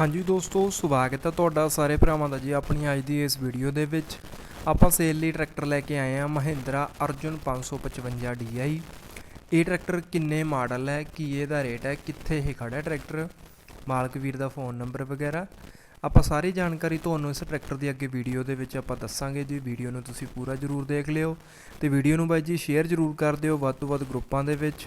ਹਾਂਜੀ ਦੋਸਤੋ, ਸਵਾਗਤ ਹੈ ਤੁਹਾਡਾ ਸਾਰੇ ਭਰਾਵਾਂ ਦਾ ਜੀ ਆਪਣੀ ਅੱਜ ਦੀ ਇਸ ਵੀਡੀਓ ਦੇ ਵਿੱਚ। ਆਪਾਂ ਸੇਲ ਲਈ ਟਰੈਕਟਰ ਲੈ ਕੇ ਆਏ ਹਾਂ ਮਹਿੰਦਰਾ ਅਰਜੁਨ 555 DI ਇਹ ਟਰੈਕਟਰ ਕਿੰਨੇ ਮਾਡਲ ਹੈ, ਕੀ ਇਹਦਾ ਰੇਟ ਹੈ, ਕਿੱਥੇ ਇਹ ਖੜਾ ਟਰੈਕਟਰ? ਮਾਲਕ ਵੀਰ ਦਾ ਫੋਨ ਨੰਬਰ ਵਗੈਰਾ। ਆਪਾਂ ਸਾਰੀ ਜਾਣਕਾਰੀ ਤੁਹਾਨੂੰ ਇਸ ਟਰੈਕਟਰ ਦੀ ਅੱਗੇ ਵੀਡੀਓ ਦੇ ਵਿੱਚ ਆਪਾਂ ਦੱਸਾਂਗੇ ਜੀ। ਵੀਡੀਓ ਨੂੰ ਤੁਸੀਂ ਪੂਰਾ ਜ਼ਰੂਰ ਦੇਖ ਲਿਓ ਤੇ ਵੀਡੀਓ ਨੂੰ ਬਾਈ ਜੀ ਸ਼ੇਅਰ ਜ਼ਰੂਰ ਕਰ ਦਿਓ ਵੱਧ ਤੋਂ ਵੱਧ ਗਰੁੱਪਾਂ ਦੇ ਵਿੱਚ।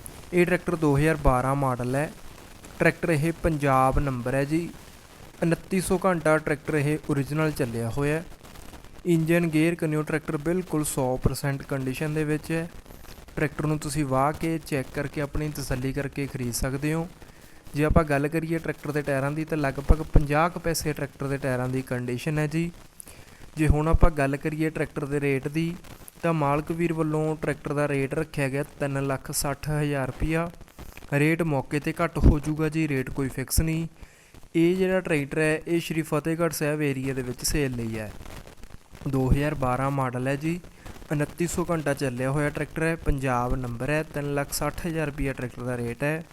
ਇਹ ਟਰੈਕਟਰ 2012 ਮਾਡਲ ਹੈ। ਟਰੈਕਟਰ ਇਹ ਪੰਜਾਬ ਨੰਬਰ ਹੈ ਜੀ। 2900 ਘੰਟਾ ਟਰੈਕਟਰ ਇਹ origignal ਚੱਲਿਆ ਹੋਇਆ ਹੈ। ਇੰਜਨ ਗੇਅਰ ਕਨਿਓ ਟਰੈਕਟਰ ਬਿਲਕੁਲ 100% ਕੰਡੀਸ਼ਨ ਦੇ ਵਿੱਚ ਹੈ। ਟਰੈਕਟਰ ਨੂੰ ਤੁਸੀਂ ਵਾਹ ਕੇ ਚੈੱਕ ਕਰਕੇ ਆਪਣੀ ਤਸੱਲੀ ਕਰਕੇ ਖਰੀਦ ਸਕਦੇ ਹੋ। ਜੇ ਆਪਾਂ ਗੱਲ ਕਰੀਏ ਟਰੈਕਟਰ ਦੇ ਟਾਇਰਾਂ ਦੀ ਤਾਂ ਲਗਭਗ 50 ਕੁ ਪੈਸੇ ਟਰੈਕਟਰ ਦੇ ਟਾਇਰਾਂ ਦੀ ਕੰਡੀਸ਼ਨ ਹੈ ਜੀ। ਜੇ ਹੁਣ ਆਪਾਂ ਗੱਲ ਕਰੀਏ ਟਰੈਕਟਰ ਦੇ ਰੇਟ ਦੀ ਤਾਂ ਮਾਲਕ ਵੀਰ ਵੱਲੋਂ ਟਰੈਕਟਰ ਦਾ ਰੇਟ ਰੱਖਿਆ ਗਿਆ 360000 ਰੁਪਿਆ ਰੇਟ ਮੌਕੇ ਤੇ ਘੱਟ ਹੋ ਜਾਊਗਾ ਜੀ, ਰੇਟ ਕੋਈ ਫਿਕਸ ਨਹੀਂ। ਇਹ ਜਿਹੜਾ ਟਰੈਕਟਰ ਹੈ, ਇਹ ਸ਼੍ਰੀ ਫਤਿਹਗੜ੍ਹ ਸਾਹਿਬ ਏਰੀਆ ਦੇ ਵਿੱਚ ਸੇਲ ਲਈ ਹੈ। 2012 ਮਾਡਲ ਹੈ ਜੀ। 2900 ਘੰਟਾ ਚੱਲਿਆ ਹੋਇਆ ਟਰੈਕਟਰ ਹੈ, ਪੰਜਾਬ ਨੰਬਰ ਹੈ 360000 ਰੁਪਿਆ ਟਰੈਕਟਰ ਦਾ ਰੇਟ ਹੈ।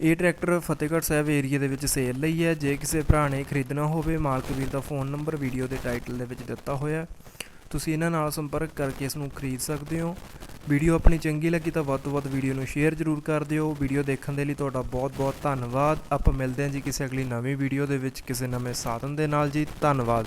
ਇਹ ਟਰੈਕਟਰ ਫਤਿਹਗੜ੍ਹ ਸਾਹਿਬ ਏਰੀਆ ਦੇ ਵਿੱਚ ਸੇਲ ਲਈ ਹੈ। ਜੇ ਕਿਸੇ ਭਰਾ ਨੇ ਖਰੀਦਣਾ ਹੋਵੇ, ਮਾਲਕ ਵੀਰ ਦਾ ਫੋਨ ਨੰਬਰ ਵੀਡੀਓ ਦੇ ਟਾਈਟਲ ਦੇ ਵਿੱਚ ਦਿੱਤਾ ਹੋਇਆ। ਤੁਸੀਂ ਇਹਨਾਂ ਨਾਲ ਸੰਪਰਕ ਕਰਕੇ ਇਸ ਨੂੰ ਖਰੀਦ ਸਕਦੇ ਹੋ। ਵੀਡੀਓ ਆਪਣੀ ਚੰਗੀ ਲੱਗੀ ਤਾਂ ਵੱਧ ਤੋਂ ਵੱਧ ਵੀਡੀਓ ਨੂੰ ਸ਼ੇਅਰ ਜ਼ਰੂਰ ਕਰ ਦਿਓ। ਵੀਡੀਓ ਦੇਖਣ ਦੇ ਲਈ ਤੁਹਾਡਾ ਬਹੁਤ ਬਹੁਤ ਧੰਨਵਾਦ। ਆਪਾਂ ਮਿਲਦੇ ਹਾਂ ਜੀ ਕਿਸੇ ਅਗਲੀ ਨਵੀਂ ਵੀਡੀਓ ਦੇ ਵਿੱਚ ਕਿਸੇ ਨਵੇਂ ਸਾਧਨ ਦੇ ਨਾਲ ਜੀ। ਧੰਨਵਾਦ।